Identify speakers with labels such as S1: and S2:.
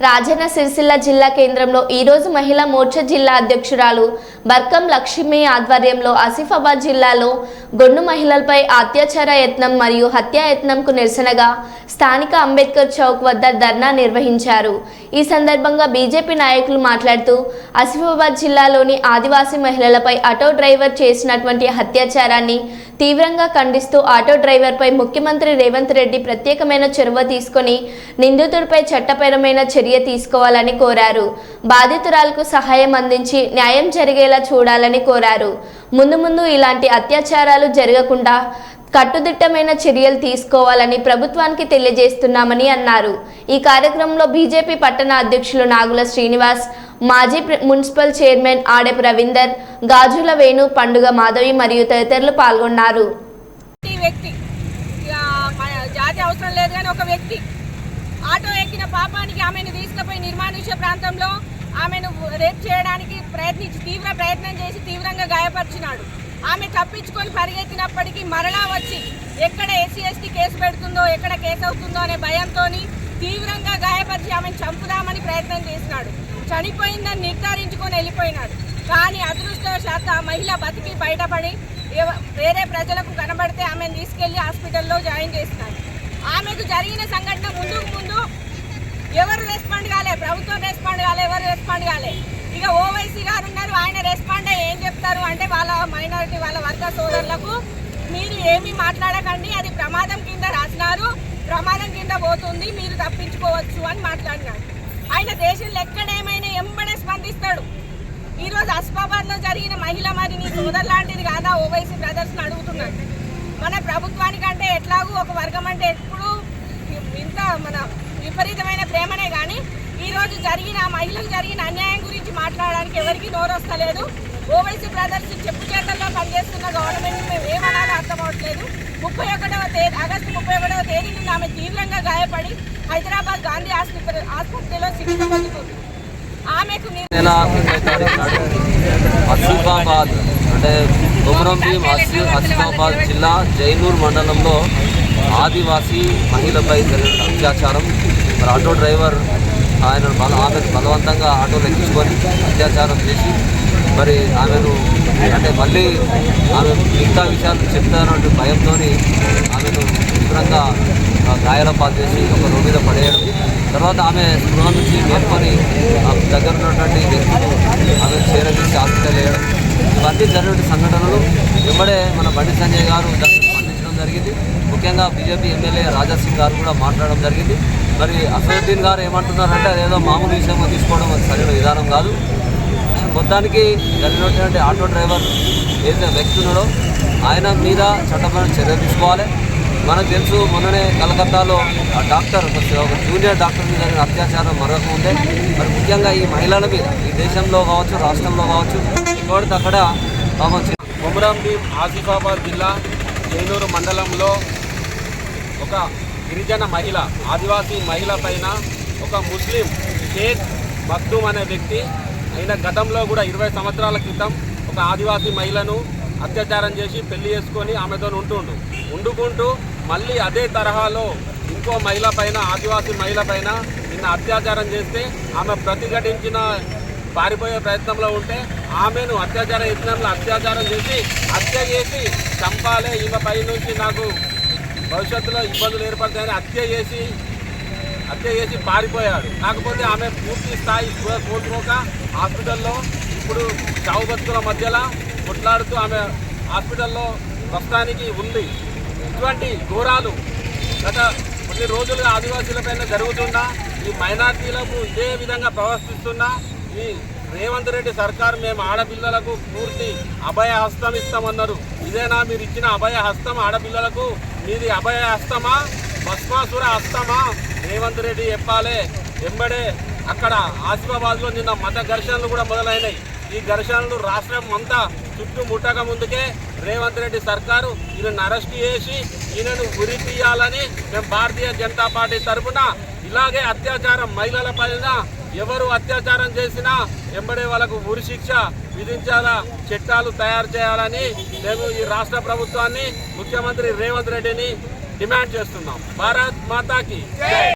S1: రాజన్న సిరిసిల్ల జిల్లా కేంద్రంలో ఈరోజు మహిళా మోర్చా జిల్లా అధ్యక్షురాలు బర్కం లక్ష్మి ఆధ్వర్యంలో ఆసిఫాబాద్ జిల్లాలో గొండు మహిళలపై అత్యాచార యత్నం మరియు హత్యాయత్నంకు నిరసనగా స్థానిక అంబేద్కర్ చౌక్ వద్ద ధర్నా నిర్వహించారు. ఈ సందర్భంగా బీజేపీ నాయకులు మాట్లాడుతూ ఆసిఫాబాద్ జిల్లాలోని ఆదివాసీ మహిళలపై ఆటో డ్రైవర్ చేసినటువంటి అత్యాచారాన్ని తీవ్రంగా ఖండిస్తూ ఆటో డ్రైవర్పై ముఖ్యమంత్రి రేవంత్ రెడ్డి ప్రత్యేకమైన చొరవ తీసుకొని నిందితుడిపై చట్టపరమైన చర్య తీసుకోవాలని కోరారు. బాధితురాలకు సహాయం అందించి న్యాయం జరిగేలా చూడాలని కోరారు. ముందు ముందు ఇలాంటి అత్యాచారాలు జరగకుండా కట్టుదిట్టమైన చర్యలు తీసుకోవాలని ప్రభుత్వానికి తెలియజేస్తున్నామని అన్నారు. ఈ కార్యక్రమంలో బీజేపీ పట్టణ అధ్యక్షులు నాగుల శ్రీనివాస్ మాజీ మున్సిపల్ చైర్మన్ ఆడెపు రవీందర్ గాజుల వేణు పండుగ మాధవి మరియు తదితరులు పాల్గొన్నారు.
S2: వ్యక్తి జాతి అవసరం లేదు కానీ ఒక వ్యక్తి ఆటో ఎక్కిన పాపానికి ఆమెను తీసుకుపోయి నిర్మానుష్య ప్రాంతంలో ఆమెను రేప్ చేయడానికి ప్రయత్నించి తీవ్ర ప్రయత్నం చేసి తీవ్రంగా గాయపరిచినాడు. ఆమె తప్పించుకొని పరిగెత్తినప్పటికీ మరలా వచ్చి ఎక్కడ ఎస్సీ ఎస్టీ కేసు పెడుతుందో ఎక్కడ కేసు అవుతుందో అనే భయంతో తీవ్రంగా గాయపరిచి ఆమెను చంపుదామని ప్రయత్నం చేసినాడు చనిపోయిందని నిర్ధారించుకొని వెళ్ళిపోయినాడు. కానీ అదృష్టవశాత్ ఆ మహిళ బతికి బయటపడి వేరే ప్రజలకు కనబడితే ఆమెను తీసుకెళ్ళి హాస్పిటల్లో జాయిన్ చేసినారు ఆమెకు జరిగిన సంఘటన ముందుకు ముందు ఎవరు రెస్పాండ్ కాలే? ప్రభుత్వం రెస్పాండ్ కాలే ఎవరు రెస్పాండ్ కాలే ఇక ఓవైసీ గారు ఉన్నారు ఆయన రెస్పాండ్ చేస్తారు అంటే వాళ్ళ మైనారిటీ వాళ్ళ వర్గ సోదరులకు మీరు ఏమీ మాట్లాడకండి అది ప్రమాదం కింద రాసినారు ప్రమాదం కింద పోతుంది మీరు తప్పించుకోవచ్చు అని మాట్లాడినాడు ఆయన దేశంలో ఎక్కడేమైనా ఎంబడే స్పందిస్తాడు. ఈరోజు అస్మాబాద్లో జరిగిన మహిళ మరి నీ సోదరు లాంటిది కాదా? ఓవైసీ ప్రదర్శన అడుగుతున్నాడు. మన ప్రభుత్వానికంటే ఎట్లాగూ ఒక వర్గం అంటే ఎప్పుడు ఇంత మన విపరీతమైన ప్రేమనే కానీ ఈరోజు జరిగిన మహిళలు జరిగిన అన్యాయం గురించి మాట్లాడడానికి ఎవరికి నోరొస్తలేదు. ఓవైసీ బ్రదర్స్ చెప్పు చేతల్లో పనిచేస్తున్న గవర్నమెంట్ మేము ఏమనాలో అర్థం అవట్లేదు ముప్పై ఒకటవ తేదీ ఆగస్టు ముప్పై ఒకటవ తేదీ నుండి ఆమె తీవ్రంగా గాయపడి హైదరాబాద్ గాంధీ ఆసుపత్రి ఆసుపత్రిలో చికిత్స పొందుతుంది. ఆమెకు ని-
S3: అంటే కొమరం భీం ఆసి జిల్లా జైనూర్ మండలంలో ఆదివాసీ మహిళపై జరిగిన అత్యాచారం. మరి ఆటో డ్రైవర్ ఆయన బల ఆమె బలవంతంగా ఆటోలు ఎక్కించుకొని అత్యాచారం చేసి మరి ఆమెను అంటే మళ్ళీ ఆమె మిగతా విషయాలు చెప్తానంటే భయంతో ఆమెను తీవ్రంగా గాయాల పాల్చేసి ఒక రోడ్డు మీద పడేయడం. తర్వాత ఆమె స్పృహ నుంచి మేల్కొని దగ్గర ఉన్నటువంటి వ్యక్తులు ఆమె చేరదీసి హాస్పిటల్ వేయడం. ఇవన్నీ జరిగిన సంఘటనలు వెంబడే మన బండి సంజయ్ గారు స్పందించడం జరిగింది. ముఖ్యంగా బీజేపీ ఎమ్మెల్యే రాజా సింగ్ గారు కూడా మాట్లాడడం జరిగింది. మరి అసదుద్దీన్ గారు ఏమంటున్నారంటే అదేదో మామూలు విషయంగా తీసుకోవడం అది సరైన విధానం కాదు. మొత్తానికి జరిగినటువంటి ఆటో డ్రైవర్ ఏదైతే వ్యక్తి ఉన్నాడో ఆయన మీద చట్టపరమైన చర్య తీసుకోవాలి. మనకు తెలుసు మొన్ననే కలకత్తాలో ఆ డాక్టర్ ఒక జూనియర్ డాక్టర్ మీద జరిగిన అత్యాచారం మరొక ఉందే మరి ముఖ్యంగా ఈ మహిళల మీద ఈ దేశంలో కావచ్చు రాష్ట్రంలో కావచ్చు ఇంకోటి అక్కడ పాపం చి-
S4: భీం ఆసిఫాబాద్ జిల్లా జైనూరు మండలంలో ఒక గిరిజన మహిళ ఆదివాసీ మహిళ పైన ఒక ముస్లిం షేక్ మక్దూమ్ అనే వ్యక్తి అయినా గతంలో కూడా ఇరవై సంవత్సరాల క్రితం ఒక ఆదివాసీ మహిళను అత్యాచారం చేసి పెళ్ళి చేసుకొని ఆమెతో ఉంటుండు. ఉండుకుంటూ మళ్ళీ అదే తరహాలో ఇంకో మహిళ పైన ఆదివాసీ మహిళ పైన నిన్న అత్యాచారం చేస్తే ఆమె ప్రతిఘటించిన పారిపోయే ప్రయత్నంలో ఉంటే ఆమెను అత్యాచారం యత్నంలో అత్యాచారం చేసి హత్య చేసి చంపాలే. ఈమె పై నుంచి నాకు భవిష్యత్తులో ఇబ్బందులు ఏర్పడతాయని హత్య చేసి హత్య చేసి పారిపోయాడు. కాకపోతే ఆమె పూర్తి స్థాయి స్పృహ కోల్పోక హాస్పిటల్లో ఇప్పుడు చావు బతుకుల మధ్యలో కొట్లాడుతూ ఆమె హాస్పిటల్లో ప్రస్తుతానికి ఉంది. ఇటువంటి ఘోరాలు గత కొన్ని రోజులుగా ఆదివాసీలపైన జరుగుతున్న ఈ మైనార్టీలకు ఇదే విధంగా ప్రవర్తిస్తున్న ఈ రేవంత్ రెడ్డి సర్కార్ మేము ఆడపిల్లలకు పూర్తి అభయ హస్తం ఇస్తామన్నారు. ఇదేనా మీరు ఇచ్చిన అభయ హస్తం ఆడపిల్లలకు? మీది అభయ హస్తమా? భస్మాసుర హస్తమా రేవంత్ రెడ్డి చెప్పాలే. వెంబడే అక్కడ ఆసిఫాబాద్లో నిన్న మత ఘర్షణలు కూడా మొదలైనాయి. ఈ ఘర్షణలు రాష్ట్రం అంతా చుట్టూ ముట్టక ముందుకే రేవంత్ రెడ్డి సర్కారు ఈయనను అరెస్ట్ చేసి ఈయనను ఉరి తీయాలని మేము భారతీయ జనతా పార్టీ తరఫున ఇలాగే అత్యాచారం మహిళల పైన ఎవరు అత్యాచారం చేసినా వెంబడే వాళ్ళకు ఉరి శిక్ష విధించాలా చట్టాలు తయారు చేయాలని మేము ఈ రాష్ట్ర ప్రభుత్వాన్ని ముఖ్యమంత్రి రేవంత్ రెడ్డిని డిమాండ్ చేస్తున్నాం. భారత్ మాతాకి